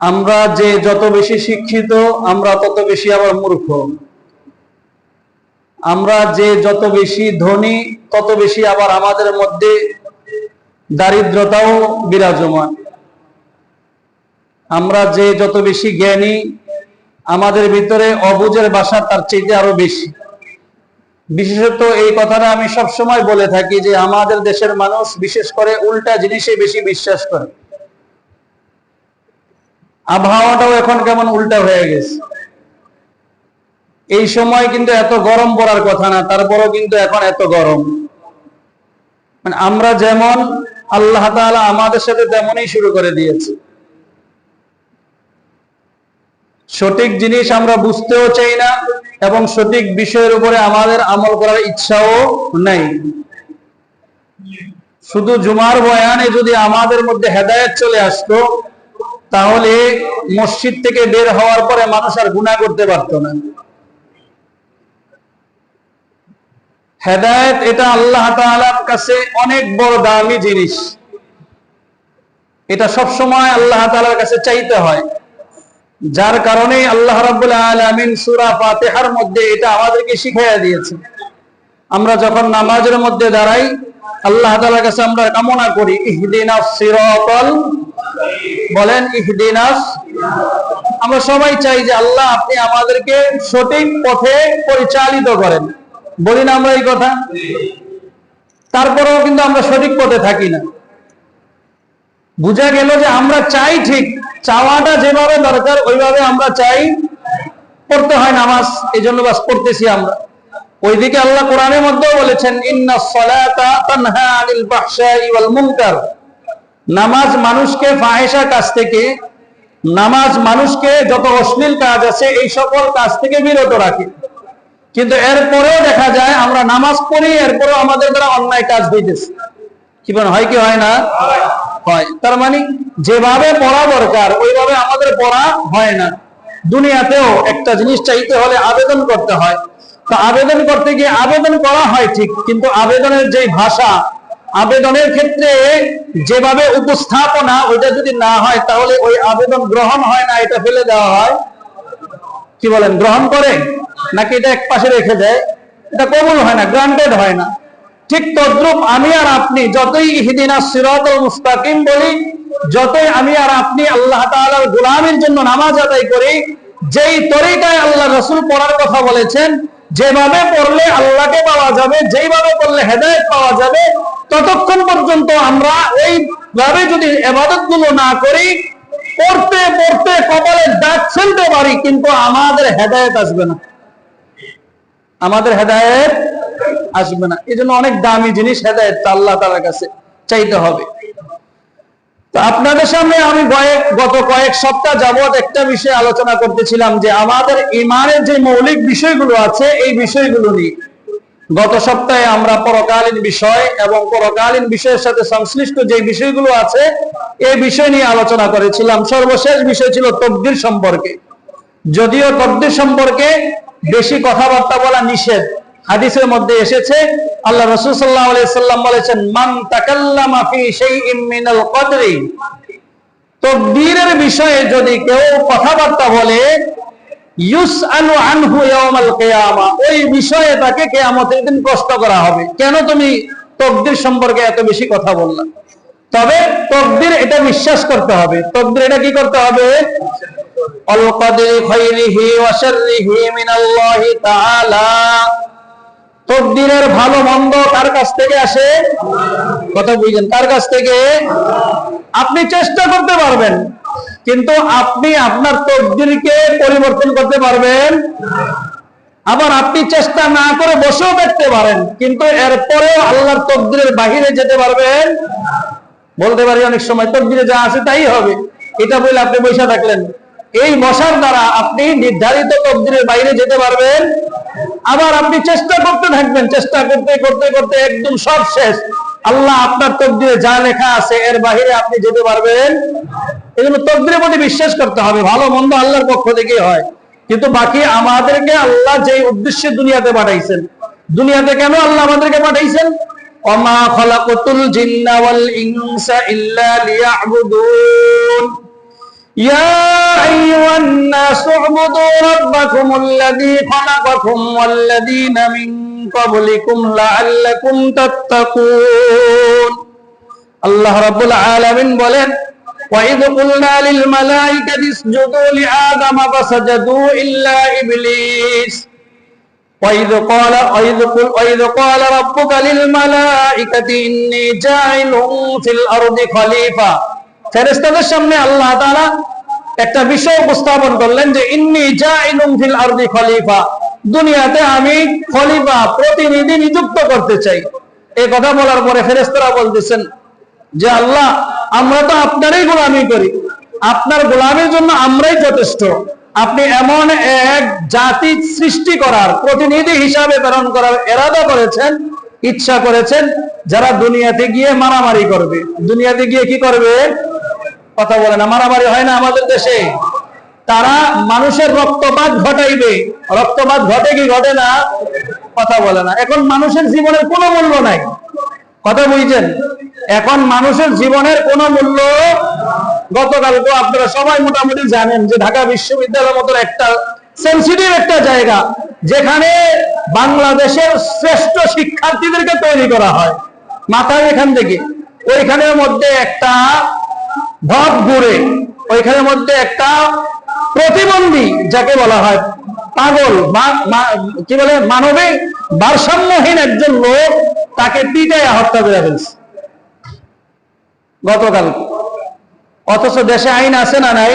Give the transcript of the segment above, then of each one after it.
আমরা যে যত বেশি শিক্ষিত, আমরা তত বেশি আবার মূর্খ। আমরা যে যত বেশি ধনী, তত বেশি আবার আমাদের মধ্যে দারিদ্রতাও বিরাজমান। আমরা যে যত বেশি জ্ঞানী, আমাদের ভিতরে অবুজের বাসা তার চাইতে আরও বেশি। বিশেষত এই কথাটা আমি সব সময় বলে থাকি যে আমাদের দেশের মানুষ বিশেষ করে উল্টা জিনিসে বেশি বিশ্বাস করে। আবহাওয়াটাও এখন কেমন উল্টা হয়ে গেছে। এই সময় কিন্তু এত গরম পড়ার কথা না, তারপরও কিন্তু এখন এত গরম। মানে আমরা যেমন আল্লাহ তাআলা আমাদের সাথে তেমনই শুরু করে দিয়েছে। সঠিক জিনিস আমরা বুঝতেও চাই না এবং সঠিক বিষয়ের উপরে আমাদের আমল করার ইচ্ছাও নাই। শুধু জুমার বয়ানে যদি আমাদের মধ্যে হেদায়েত চলে আসতো তাহলে মসজিদ থেকে বের হওয়ার পরে মানুষ আর গুণা করতে পারতো না। হেদায়েত এটা আল্লাহ তাআলার কাছে অনেক বড় দামি জিনিস। এটা সব সময় আল্লাহ তাআলার কাছে চাইতে হয়। যার কারণে আল্লাহ আলামিন সূরা মধ্যে এটা আমাদেরকে শিখাইয়া দিয়েছে। আমরা যখন নামাজের মধ্যে দাঁড়াই, আল্লাহ তাআলার কাছে আমরা কামনা করি সিরাতাল বলেন, ইহদিনাস, আমরা সবাই চাই যে আল্লাহ আপনি আমাদেরকে সঠিক পথে পরিচালিত করেন। বলি না আমরা এই কথা? তারপরেও কিন্তু আমরা সঠিক পথে থাকি না। বুঝা গেল যে আমরা চাই ঠিক, চাওয়াটা যেভাবে দরকার, ওইভাবে আমরা চাই পড়তে হয় নামাজ এই জন্য বাস পড়তেছি আমরা। ওইদিকে আল্লাহ কোরআনের মধ্যেও বলেছেন ইন্না সলাতা তানহা আনিল ফাহশাই ওয়াল মুনকার। নামাজ মানুষকে ফাহেসা কাজ থেকে, নামাজ মানুষকে যত অশ্লীল কাজ আছে, এই সকল কাজ থেকে বিরত রাখে। কিন্তু এরপরেও দেখা যায়, আমরা নামাজ পড়ি, এরপরেও আমাদের দ্বারা অন্যায় কাজ হইতেছে। কি বলেন, হয় কি, হয় না? হয়। তার মানে যেভাবে পড়া দরকার, ওইভাবে আমাদের পড়া হয় না। দুনিয়াতেও একটা জিনিস চাইতে হলে আবেদন করতে হয়। তো আবেদন করতে গিয়ে আবেদন করা হয় ঠিক, কিন্তু আবেদনের যে ভাষা আবেদনের ক্ষেত্রে যেভাবে উপস্থাপনা ওইটা যদি না হয়, তাহলে ওই আবেদন গ্রহণ হয় না, এটা ফেলে দেওয়া হয়। কি বলেন, গ্রহণ করে? নাকি এটা এক পাশে রেখে দেয়? এটা কবুল হয় না গ্রান্টেড হয় না। ঠিক তদ্রুপ আমি আর আপনি যতই ইহদিনা সিরাতুল মুস্তাকিম বলি, যতই আমি আর আপনি আল্লাহ তাআলার গোলামের জন্য নামাজ আদায় করি, যেই তরিকায় আল্লাহ রসুল পড়ার কথা বলেছেন, যেভাবে পড়লে আল্লাহকে পাওয়া যাবে, যেইভাবে পড়লে হেদায়েত পাওয়া যাবে ততক্ষণ পর্যন্ত আমরা ওইভাবে যদি এবাদতগুলো না করি, পড়তে পড়তে কপালে দাগ ফেলতে পারি, কিন্তু আমাদের হেদায়েত আসবে না। আমাদের হেদায়েত আসবে না। এই জন্য অনেক দামি জিনিস হেদায়েত আল্লাহ তালার কাছে চাইতে হবে। তো আপনাদের সামনে আমি কয়েক গত কয়েক সপ্তাহ যাবৎ একটা বিষয়ে আলোচনা করতেছিলাম যে আমাদের ইমানের যে মৌলিক বিষয়গুলো আছে, এই বিষয়গুলো নিয়ে। গত সপ্তাহে আমরা পরকালীন বিষয় এবং পরকালীন বিষয়ের সাথে সংশ্লিষ্ট যে বিষয়গুলো আছে এই বিষয় নিয়ে আলোচনা করেছিলাম। সর্বশেষ বিষয় ছিল তকদির সম্পর্কে। যদিও তকদির সম্পর্কে বেশি কথাবার্তা বলা নিষেধ। হাদিসের মধ্যে এসেছে, আল্লাহ রসুল সাল্লাহ সাল্লাম বলেছেন, মান তাকাল্লামা ফি শাইইন মিনাল কদরি। তকদীরের বিষয়ে যদি কেউ কথাবার্তা বলে ওই বিষয়ে তাকে কিয়ামতের দিন প্রশ্ন করা হবে। কেন তুমি তকদির সম্পর্কে এত বেশি কথা বললা? তবে তকদির এটা বিশ্বাস করতে হবে। তকদির এটা কি করতে হবে? তকদিরের ভালো মন্দ কার কাছ থেকে আসে? কথা বুঝলেন? কার কাছ থেকে? আপনি চেষ্টা করতে পারবেন। কিন্তু আপনি আপনার তকদিরকে পরিবর্তন করতে পারবেন। আবার আপনি চেষ্টা না করে বসেও দেখতে পারেন, কিন্তু এরপরেও আল্লাহর তকদিরের বাহিরে যেতে পারবেন। বলতে পারি অনেক সময়, তকদিরে যা আছে তাই হবে। এটা বলে আপনি বসে থাকলেন। এই বসার দ্বারা আপনি নির্ধারিত তকদিরের বাইরে যেতে পারবেন। আবার আপনি চেষ্টা করতে থাকবেন, চেষ্টা করতে করতে করতে একদম সব শেষ। আল্লাহ আপনার তকদিরে যা লেখা আছে, এর বাহিরে আপনি যেতে পারবেন। এগুলো তকদিরের প্রতি বিশ্বাস করতে হবে। ভালো, মন্দ আল্লাহর পক্ষ থেকে হয়। কিন্তু বাকি আমাদেরকে আল্লাহ যে উদ্দেশ্যে দুনিয়াতে পাঠাইছেন, দুনিয়াতে কেন আল্লাহ আমাদেরকে পাঠাইছেন? অমা খলাকতুল জিন্না ওয়াল ইনসা ইল্লা লিয়াবুদুন। ইয়া আইয়ুহান নাস উবুদু রাব্বাকুম আল্লাযী খলাকাকুম ওয়াল্লাযীনা মিন ক্বাবলিকুম লাআল্লাকুম তাত্তাকুন। আল্লাহ রাব্বুল আলামিন বলেন وإذ قلنا للملائكة اسجدوا لآدم فسجدوا إلا إبليس وإذ قال وإذ قل وإذ قال ربك للملائكة إني جاعل في الأرض خليفة ফেরেশতাদের সামনে আল্লাহ তাআলা একটা বিষয় উপস্থাপন করলেন যে ইন্নি জাইলুম ফিল আরদি খলিফা দুনিয়াতে আমি খলিফা প্রতিনিধি নিযুক্ত করতে চাই এই কথা বলার পরে ফেরেশতারা বলতেছেন যে আল্লাহ আমরা তো আপনারই গোলামি করি। আপনার গোলামের জন্য আমরাই যথেষ্ট। আপনি এমন এক জাতি সৃষ্টি করার প্রতিনিধি হিসাবে প্রেরণ করার এরাদা করেছেন, ইচ্ছা করেছেন, যারা দুনিয়াতে গিয়ে মারামারি করবে। দুনিয়াতে গিয়ে কি করবে? কথা বলে না, মারামারি হয় না আমাদের দেশে। তারা মানুষের রক্তপাত ঘটাইবে। রক্তপাত ঘটে কি ঘটে না? কথা বলে না। এখন মানুষের জীবনের কোনো মূল্য নাই। কথা বুঝছেন? এখন মানুষের জীবনের কোনো মূল্য গতকাল তো আপনারা সবাই মোটামুটি জানেন যে ঢাকা বিশ্ববিদ্যালয়ের মতো একটা সেন্সিটিভ একটা জায়গা যেখানে বাংলাদেশের শ্রেষ্ঠ শিক্ষার্থীদেরকে তৈরি করা হয়। মাথায় এখান থেকে। ওইখানের মধ্যে একটা ভাব ঘুরে, ওইখানের মধ্যে একটা প্রতিবন্ধী যাকে বলা হয় পাগল কি বলে, মানবিক ভারসাম্যহীন একজন লোক তাকে পিটাইয়া হত্যা করে ফেলছে। গতকাল। অথচ দেশে আইন আছে না নাই?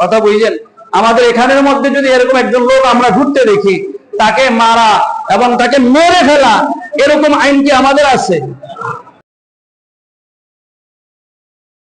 কথা বুঝলেন? আমাদের এখানের মধ্যে যদি এরকম একজন লোক আমরা ঘুরতে দেখি, তাকে মারা এবং তাকে মেরে ফেলা, এরকম আইন কি আমাদের আছে?